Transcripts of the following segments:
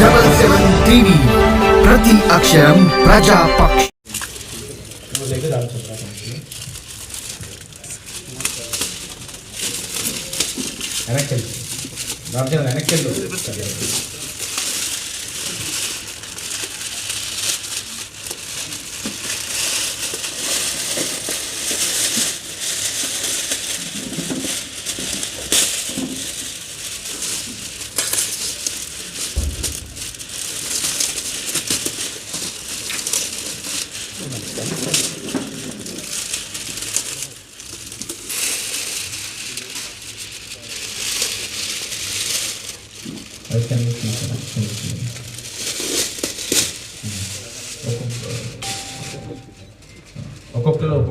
Double seven TV ప్రతి అక్షరం ప్రజాపక్ష వెనక్కెళ్ళు വെറുതെ നിനക്കെന്തോ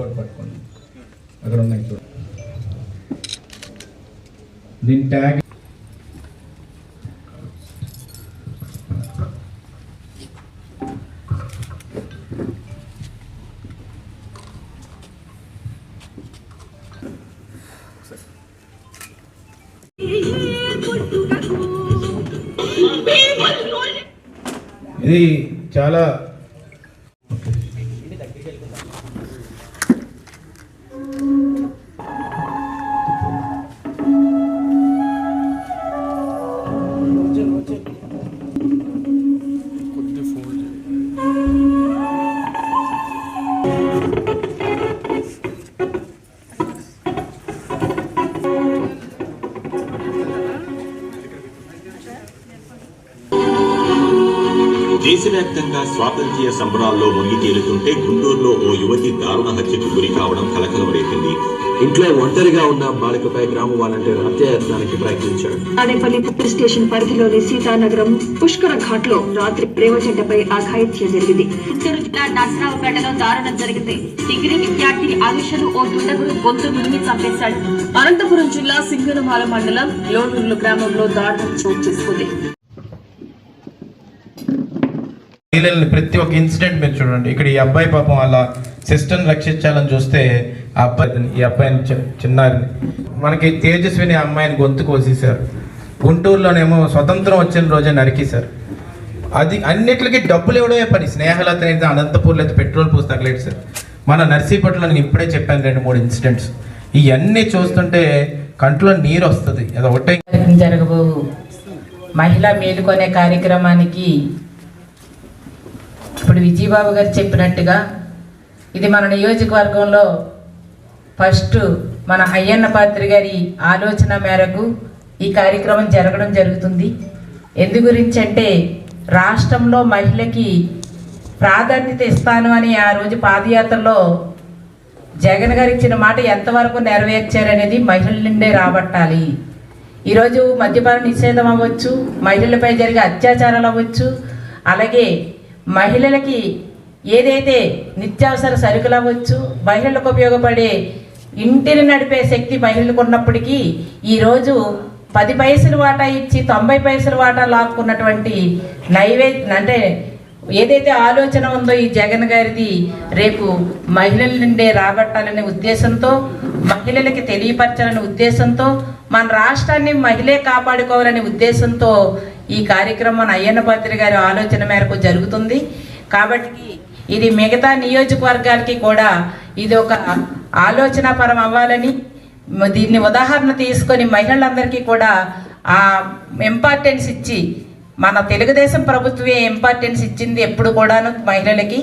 ఒక్కొక్కరు పట్టుకోండి. అక్కడ ఉన్నాయి చూడండి దీని ట్యాగ్ ఇది చాలా దేశవ్యాప్తంగా స్వాతంత్ర్య సంబరాల్లో మునిగి తేలుతుంటే గుంటూరులో ఓ యువతి దారుణ హత్యకు గురి కావడం కలకలం రేపింది ఇంట్లో ఒంటరిగా ఉన్న బాలికపై గ్రామ వాలంటీర్ హత్యాయత్నానికి ప్రయత్నించాడు. తాడేపల్లి పోలీస్ స్టేషన్ పరిధిలోని సీతానగరం పుష్కర ఘాట్లో రాత్రి ప్రేమజంటపై అఘాయిత్యం జరిగింది. చిత్తూరు జిల్లా నర్సరావుపేటలో దారుణం జరిగింది. డిగ్రీ విద్యార్థి ఆయుషను ఓ దుండగుడు గొంతు నురిమి చంపేశాడు. అనంతపురం జిల్లా సింగనమాల మండలం లోనూర్లు గ్రామంలో దారుణం చోటు చేసుకుంది. మహిళల్ని ప్రతి ఒక్క ఇన్సిడెంట్ మీరు చూడండి. ఇక్కడ ఈ అబ్బాయి పాపం వాళ్ళ సిస్టర్ని రక్షించాలని చూస్తే ఆ అబ్బాయిని ఈ అబ్బాయిని చిన్నారిని. మనకి తేజస్విని ఆ అమ్మాయిని గొంతు కోసేశారు గుంటూరులోనేమో స్వతంత్రం వచ్చిన రోజే నరికేశారు. అది అన్నిటికీ డబ్బులు ఇవ్వడమే పని. స్నేహలత అయితే అనంతపూర్లో అయితే పెట్రోల్ పోసి తగలేడు సార్. మన నర్సీపట్నంలో నేను ఇప్పుడే చెప్పాను రెండు మూడు ఇన్సిడెంట్స్. ఇవన్నీ చూస్తుంటే కంట్లో నీరు వస్తుంది. అది ఒకటే జరగబో మహిళా మేలుకొనే కార్యక్రమానికి ఇప్పుడు విజయబాబు గారు చెప్పినట్టుగా ఇది మన నియోజకవర్గంలో ఫస్ట్ మన అయ్యన్న పాత్రి గారి ఆలోచన మేరకు ఈ కార్యక్రమం జరగడం జరుగుతుంది. ఎందు గురించి అంటే రాష్ట్రంలో మహిళకి ప్రాధాన్యత ఇస్తాను అని ఆ రోజు పాదయాత్రలో జగన్ గారు ఇచ్చిన మాట ఎంతవరకు నెరవేర్చారనేది మహిళల నుండే రాబట్టాలి. ఈరోజు మద్యపాన నిషేధం అవ్వచ్చు మహిళలపై జరిగే అత్యాచారాలు అవ్వచ్చు అలాగే మహిళలకి ఏదైతే నిత్యావసర సరుకులు అవ్వచ్చు మహిళలకు ఉపయోగపడే ఇంటిని నడిపే శక్తి మహిళలకు ఉన్నప్పటికీ ఈరోజు పది పైసలు వాటా ఇచ్చి తొంభై పైసల వాటా లాక్కున్నటువంటి నైవేద్యం అంటే ఏదైతే ఆలోచన ఉందో ఈ జగన్ గారిది రేపు మహిళల నుండే రాబట్టాలనే ఉద్దేశంతో మహిళలకి తెలియపరచాలనే ఉద్దేశంతో మన రాష్ట్రాన్ని మహిళే కాపాడుకోవాలనే ఉద్దేశంతో ఈ కార్యక్రమం అయ్యన్న పాత్రి గారి ఆలోచన మేరకు జరుగుతుంది. కాబట్టి ఇది మిగతా నియోజకవర్గాలకి కూడా ఇది ఒక ఆలోచన పరం అవ్వాలని దీన్ని ఉదాహరణ తీసుకొని మహిళలందరికీ కూడా ఆ ఇంపార్టెన్స్ ఇచ్చి మన తెలుగుదేశం ప్రభుత్వమే ఇంపార్టెన్స్ ఇచ్చింది ఎప్పుడు కూడాను మహిళలకి.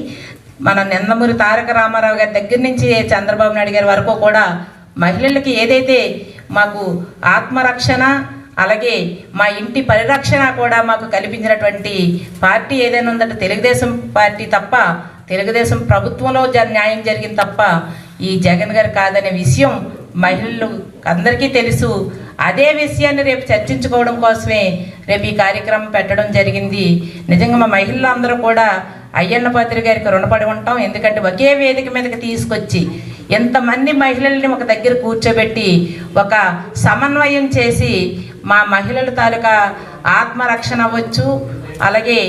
మన నిందమూరి తారక రామారావు గారి దగ్గర నుంచి చంద్రబాబు నాయుడు గారి వరకు కూడా మహిళలకి ఏదైతే మాకు ఆత్మరక్షణ అలాగే మా ఇంటి పరిరక్షణ కూడా మాకు కల్పించినటువంటి పార్టీ ఏదైనా ఉందంటే తెలుగుదేశం పార్టీ తప్ప తెలుగుదేశం ప్రభుత్వంలో జ- న్యాయం జరిగింది తప్ప ఈ జగన్ గారు కాదనే విషయం మహిళలు అందరికీ తెలుసు. అదే విషయాన్ని రేపు చర్చించుకోవడం కోసమే రేపు ఈ కార్యక్రమం పెట్టడం జరిగింది. నిజంగా మా మహిళలందరూ కూడా అయ్యన్న పాత్రి గారికి రుణపడి ఉంటాం. ఎందుకంటే ఒకే వేదిక మీదకి తీసుకొచ్చి ఎంతమంది మహిళల్ని ఒక దగ్గర కూర్చోబెట్టి ఒక సమన్వయం చేసి మా మహిళల తాలూకా ఆత్మరక్షణ అవ్వచ్చు అలాగే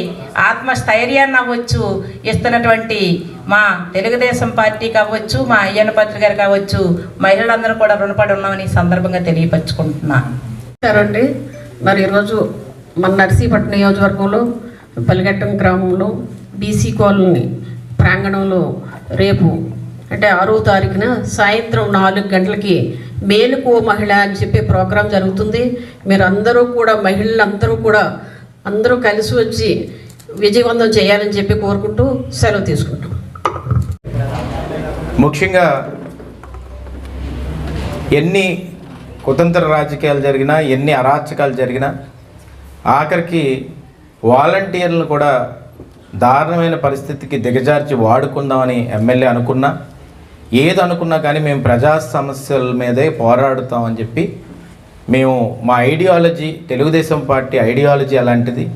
ఆత్మస్థైర్యాన్ని అవ్వచ్చు ఇస్తున్నటువంటి మా తెలుగుదేశం పార్టీకి అవ్వచ్చు మా అయ్యన్న పత్రిక గారికి కావచ్చు మహిళలందరూ కూడా రుణపడి ఉన్నామని సందర్భంగా తెలియపరచుకుంటున్నాను అండి మరి ఈరోజు మన నర్సీపట్నం నియోజకవర్గంలో పల్లిగట్టం గ్రామంలో బీసీ కాలనీ ప్రాంగణంలో రేపు అంటే ఆరో తారీఖున సాయంత్రం నాలుగు గంటలకి మేలుకో మహిళ అని చెప్పి ప్రోగ్రాం జరుగుతుంది. మీరు అందరూ కూడా మహిళలందరూ కూడా అందరూ కలిసి వచ్చి విజయవంతం చేయాలని చెప్పి కోరుకుంటూ సెలవు తీసుకుంటాం. ముఖ్యంగా ఎన్ని కుతంత్ర రాజకీయాలు జరిగినా ఎన్ని అరాచకాలు జరిగినా ఆఖరికి వాలంటీర్లను కూడా దారుణమైన పరిస్థితికి దిగజార్చి వాడుకుందామని ఎమ్మెల్యే అనుకున్నా ఏదనుకున్నా కానీ మేము ప్రజా సమస్యల మీదే పోరాడుతామని చెప్పి మేము మా ఐడియాలజీ తెలుగుదేశం పార్టీ ఐడియాలజీ అలాంటిది.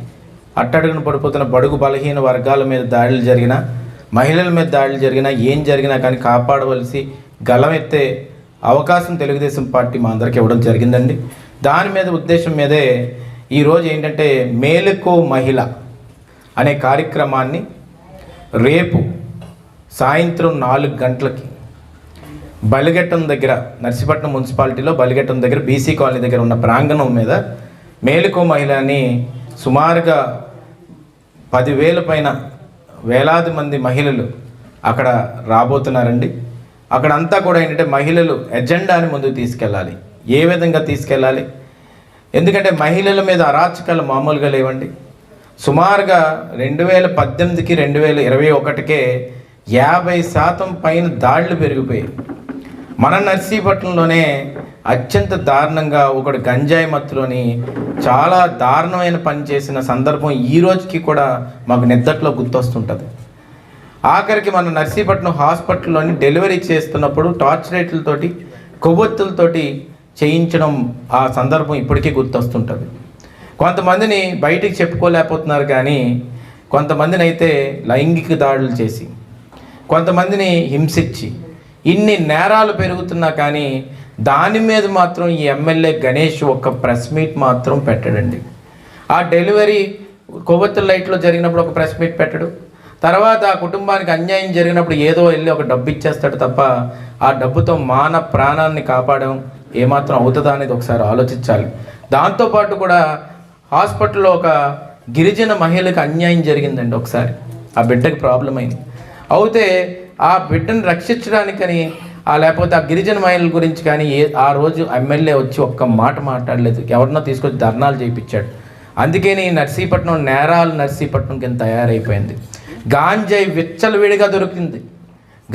అట్టడుగున పడిపోతున్న బడుగు బలహీన వర్గాల మీద దాడులు జరిగినా మహిళల మీద దాడులు జరిగినా ఏం జరిగినా కానీ కాపాడవలసి గలమెత్తే అవకాశం తెలుగుదేశం పార్టీ మా అందరికి ఇవ్వడం జరిగిందండి. దాని మీద ఉద్దేశం మీదే ఈరోజు ఏంటంటే మేలుకో మహిళ అనే కార్యక్రమాన్ని రేపు సాయంత్రం నాలుగు గంటలకి బలిగట్టం దగ్గర నర్సీపట్నం మున్సిపాలిటీలో బలిగట్టం దగ్గర బీసీ కాలనీ దగ్గర ఉన్న ప్రాంగణం మీద మేలుకో మహిళని సుమారుగా పదివేల పైన వేలాది మంది మహిళలు అక్కడ రాబోతున్నారండి. అక్కడంతా కూడా ఏంటంటే మహిళలు ఎజెండాని ముందుకు తీసుకెళ్ళాలి. ఏ విధంగా తీసుకెళ్ళాలి? ఎందుకంటే మహిళల మీద అరాచకాలు మామూలుగా లేవండి. సుమారుగా రెండు వేల పద్దెనిమిదికి రెండు వేల ఇరవై ఒకటికే యాభై శాతం పైన దాడులు పెరిగిపోయాయి. మన నర్సీపట్నంలోనే అత్యంత దారుణంగా ఒకడు గంజాయి మత్తులోని చాలా దారుణమైన పని చేసిన సందర్భం ఈ రోజుకి కూడా మాకు నిద్దట్లో గుర్తొస్తుంటుంది. ఆఖరికి మన నర్సీపట్నం హాస్పిటల్లోని డెలివరీ చేస్తున్నప్పుడు టార్చ్ రేట్లతోటి కొవ్వొత్తులతోటి చేయించడం ఆ సందర్భం ఇప్పటికీ గుర్తొస్తుంటుంది. కొంతమందిని బయటికి చెప్పుకోలేకపోతున్నారు కానీ కొంతమందిని అయితే లైంగిక దాడులు చేసి కొంతమందిని హింసించి ఇన్ని నేరాలు పెరుగుతున్నా కానీ దాని మీద మాత్రం ఈ ఎమ్మెల్యే గణేష్ ఒక ప్రెస్ మీట్ మాత్రం పెట్టడండి. ఆ డెలివరీ కొవ్వొత్తుల లైట్లో జరిగినప్పుడు ఒక ప్రెస్ మీట్ పెట్టడు. తర్వాత ఆ కుటుంబానికి అన్యాయం జరిగినప్పుడు ఏదో వెళ్ళి ఒక డబ్బు ఇచ్చేస్తాడు తప్ప ఆ డబ్బుతో మాన ప్రాణాన్ని కాపాడడం ఏమాత్రం అవుతుందా అనేది ఒకసారి ఆలోచించాలి. దాంతోపాటు కూడా హాస్పిటల్లో ఒక గిరిజన మహిళకు అన్యాయం జరిగిందండి ఒకసారి. ఆ బిడ్డకి ప్రాబ్లం అయింది. అయితే ఆ బిడ్డను రక్షించడానికని ఆ లేకపోతే ఆ గిరిజన మహిళల గురించి కానీ ఏ ఆ రోజు ఎమ్మెల్యే వచ్చి ఒక్క మాట మాట్లాడలేదు. ఎవరినో తీసుకొచ్చి ధర్నాలు చేయించాడు అందుకని నర్సీపట్నం నేరాలు నర్సీపట్నం కింద తయారైపోయింది. గాంజాయి విచ్చలవిడిగా దొరికింది.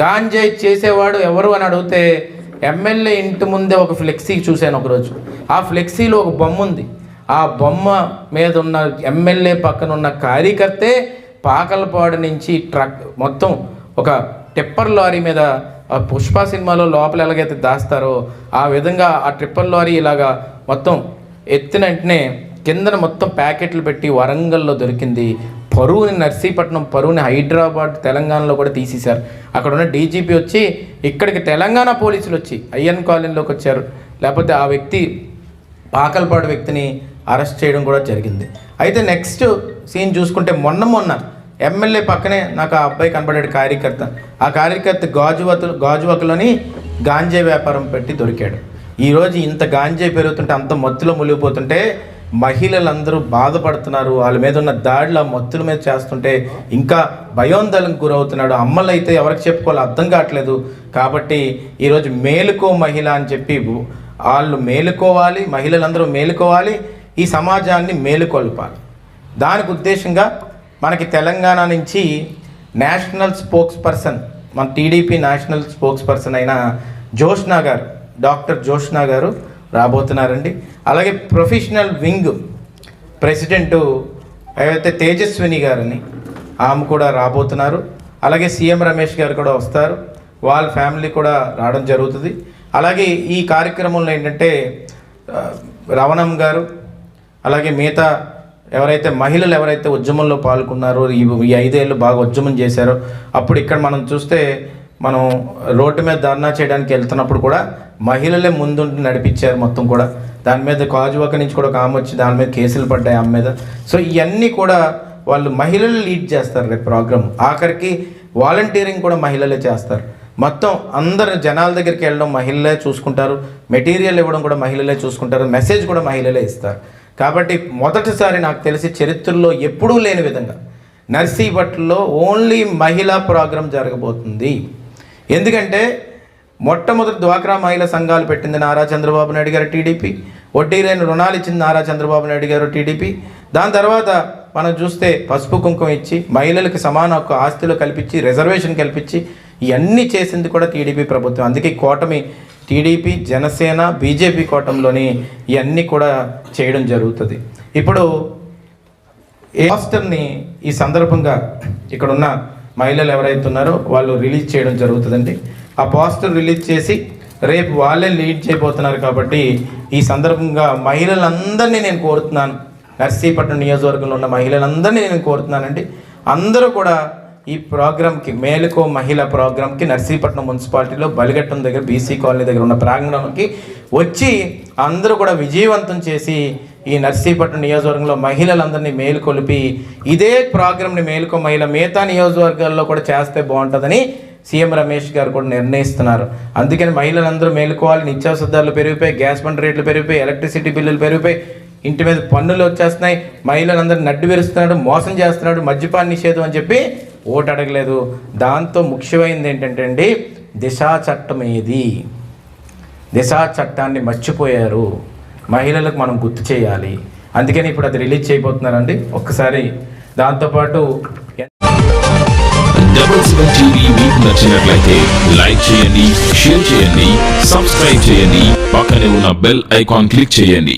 గాంజాయి చేసేవాడు ఎవరు అని అడిగితే ఎమ్మెల్యే ఇంటి ముందే ఒక ఫ్లెక్సీ చూశాను ఒకరోజు. ఆ ఫ్లెక్సీలో ఒక బొమ్మ ఉంది. ఆ బొమ్మ మీద ఉన్న ఎమ్మెల్యే పక్కన ఉన్న కార్యకర్తే పాకలపాడు నుంచి ట్రక్ మొత్తం ఒక టిప్పర్ లారీ మీద ఆ పుష్ప సినిమాలో లోపల ఎలాగైతే దాస్తారో ఆ విధంగా ఆ ట్రిప్పర్ లారీ ఇలాగా మొత్తం ఎత్తిన వెంటనే కిందన మొత్తం ప్యాకెట్లు పెట్టి వరంగల్లో దొరికింది. పరువుని నర్సీపట్నం పరువుని హైదరాబాద్ తెలంగాణలో కూడా తీసేశారు. అక్కడ ఉన్న డీజీపీ వచ్చి ఇక్కడికి తెలంగాణ పోలీసులు వచ్చి అయ్యన్ కాలనీలోకి వచ్చారు. లేకపోతే ఆ వ్యక్తి పాకల్పాడు వ్యక్తిని అరెస్ట్ చేయడం కూడా జరిగింది. అయితే నెక్స్ట్ సీన్ చూసుకుంటే మొన్న మొన్న ఎమ్మెల్యే పక్కనే నాకు ఆ అబ్బాయి కనబడాడు కార్యకర్త. ఆ కార్యకర్త గాజువతులు గాజువకలోని గాంజే వ్యాపారం పెట్టి దొరికాడు. ఈరోజు ఇంత గాంజే పెరుగుతుంటే అంత మత్తులో మునిగిపోతుంటే మహిళలందరూ బాధపడుతున్నారు. వాళ్ళ మీద ఉన్న దాడులు ఆ మత్తుల మీద చేస్తుంటే ఇంకా భయోందలం గురవుతున్నాడు. అమ్మలు అయితే ఎవరికి చెప్పుకోవాలో అర్థం కావట్లేదు. కాబట్టి ఈరోజు మేలుకో మహిళ అని చెప్పి వాళ్ళు మేలుకోవాలి మహిళలందరూ మేలుకోవాలి ఈ సమాజాన్ని మేలుకొల్పాలి. దానికి ఉద్దేశంగా మనకి తెలంగాణ నుంచి నేషనల్ స్పోక్స్ పర్సన్ మన టీడీపీ నేషనల్ స్పోక్స్ పర్సన్ అయిన జోష్నా గారు డాక్టర్ జోష్నా గారు రాబోతున్నారండి. అలాగే ప్రొఫెషనల్ వింగ్ ప్రెసిడెంటు ఏవైతే తేజస్విని గారని ఆమె కూడా రాబోతున్నారు. అలాగే సీఎం రమేష్ గారు కూడా వస్తారు. వాళ్ళ ఫ్యామిలీ కూడా రావడం జరుగుతుంది. అలాగే ఈ కార్యక్రమంలో ఏంటంటే రవణం గారు అలాగే మిగతా ఎవరైతే మహిళలు ఎవరైతే ఉద్యమంలో పాల్గొన్నారో ఈ ఐదేళ్ళు బాగా ఉద్యమం చేశారో అప్పుడు ఇక్కడ మనం చూస్తే మనం రోడ్డు మీద ధర్నా చేయడానికి వెళ్తున్నప్పుడు కూడా మహిళలే ముందుండి నడిపించారు మొత్తం కూడా. దాని మీద కాజువాక నుంచి కూడా ఒక ఆమె వచ్చి దాని మీద కేసులు పడ్డాయి ఆమె మీద. సో ఇవన్నీ కూడా వాళ్ళు మహిళలు లీడ్ చేస్తారు రేపు ప్రోగ్రామ్. ఆఖరికి వాలంటీరింగ్ కూడా మహిళలే చేస్తారు. మొత్తం అందరు జనాల దగ్గరికి వెళ్ళడం మహిళలే చూసుకుంటారు. మెటీరియల్ ఇవ్వడం కూడా మహిళలే చూసుకుంటారు. మెసేజ్ కూడా మహిళలే ఇస్తారు. కాబట్టి మొదటిసారి నాకు తెలిసి చరిత్రలో ఎప్పుడూ లేని విధంగా నర్సీపట్లలో ఓన్లీ మహిళా ప్రోగ్రాం జరగబోతుంది. ఎందుకంటే మొట్టమొదటి డ్వాక్రా మహిళా సంఘాలు పెట్టింది నారా చంద్రబాబు నాయుడు గారు టీడీపీ వడ్డీ లేని రుణాలు ఇచ్చింది నారా చంద్రబాబు నాయుడు గారు టీడీపీ. దాని తర్వాత మనం చూస్తే పసుపు కుంకుమ ఇచ్చి మహిళలకు సమాన హక్కు ఆస్తులు కల్పించి రిజర్వేషన్ కల్పించి ఇవన్నీ చేసింది కూడా టీడీపీ ప్రభుత్వం. అందుకే కోటమి కూటమి టీడీపీ జనసేన బీజేపీ కూటమిలోని ఇవన్నీ కూడా చేయడం జరుగుతుంది. ఇప్పుడు ఈ పోస్టర్ని ఈ సందర్భంగా ఇక్కడున్న మహిళలు ఎవరైతే ఉన్నారో వాళ్ళు రిలీజ్ చేయడం జరుగుతుందండి. ఆ పోస్టర్ రిలీజ్ చేసి రేపు వాళ్ళే లీడ్ చేయబోతున్నారు కాబట్టి ఈ సందర్భంగా మహిళలందరినీ నేను కోరుతున్నాను. నర్సీపట్నం నియోజకవర్గంలో ఉన్న మహిళలందరినీ నేను కోరుతున్నానండి. అందరూ కూడా ఈ ప్రోగ్రామ్కి మేలుకో మహిళ ప్రోగ్రామ్కి నర్సీపట్నం మున్సిపాలిటీలో బలిగట్టం దగ్గర బీసీ కాలనీ దగ్గర ఉన్న ప్రాంగణంకి వచ్చి అందరూ కూడా విజయవంతం చేసి ఈ నర్సీపట్నం నియోజకవర్గంలో మహిళలందరినీ మేలుకొలిపి ఇదే ప్రోగ్రామ్ని మేలుకో మహిళ మిగతా నియోజకవర్గాల్లో కూడా చేస్తే బాగుంటుందని సీఎం రమేష్ గారు కూడా నిర్ణయిస్తున్నారు. అందుకని మహిళలందరూ మేలుకోవాలి నిత్యావసర ధరలు పెరిగిపోయి గ్యాస్ బండ్ రేట్లు పెరిగిపోయి ఎలక్ట్రిసిటీ బిల్లులు పెరిగిపోయి ఇంటి మీద పన్నులు వచ్చేస్తున్నాయి మహిళలందరూ నడ్డు విరుస్తున్నాడు మోసం చేస్తున్నాడు మద్యపాన నిషేధం అని చెప్పి ఓటు అడగలేదు. దాంతో ముఖ్యమైనది ఏంటంటే అండి దిశా చట్టం ఏది? దిశా చట్టాన్ని మర్చిపోయారు. మహిళలకు మనం గుర్తు చేయాలి. అందుకని ఇప్పుడు అది రిలీజ్ చేయబోతున్నారండి ఒక్కసారి దాంతోపాటు నచ్చినట్లయితే లైక్ చేయండి షేర్ చేయండి సబ్స్క్రైబ్ చేయండి. పక్కనే ఉన్న బెల్ ఐకాన్ క్లిక్ చేయండి.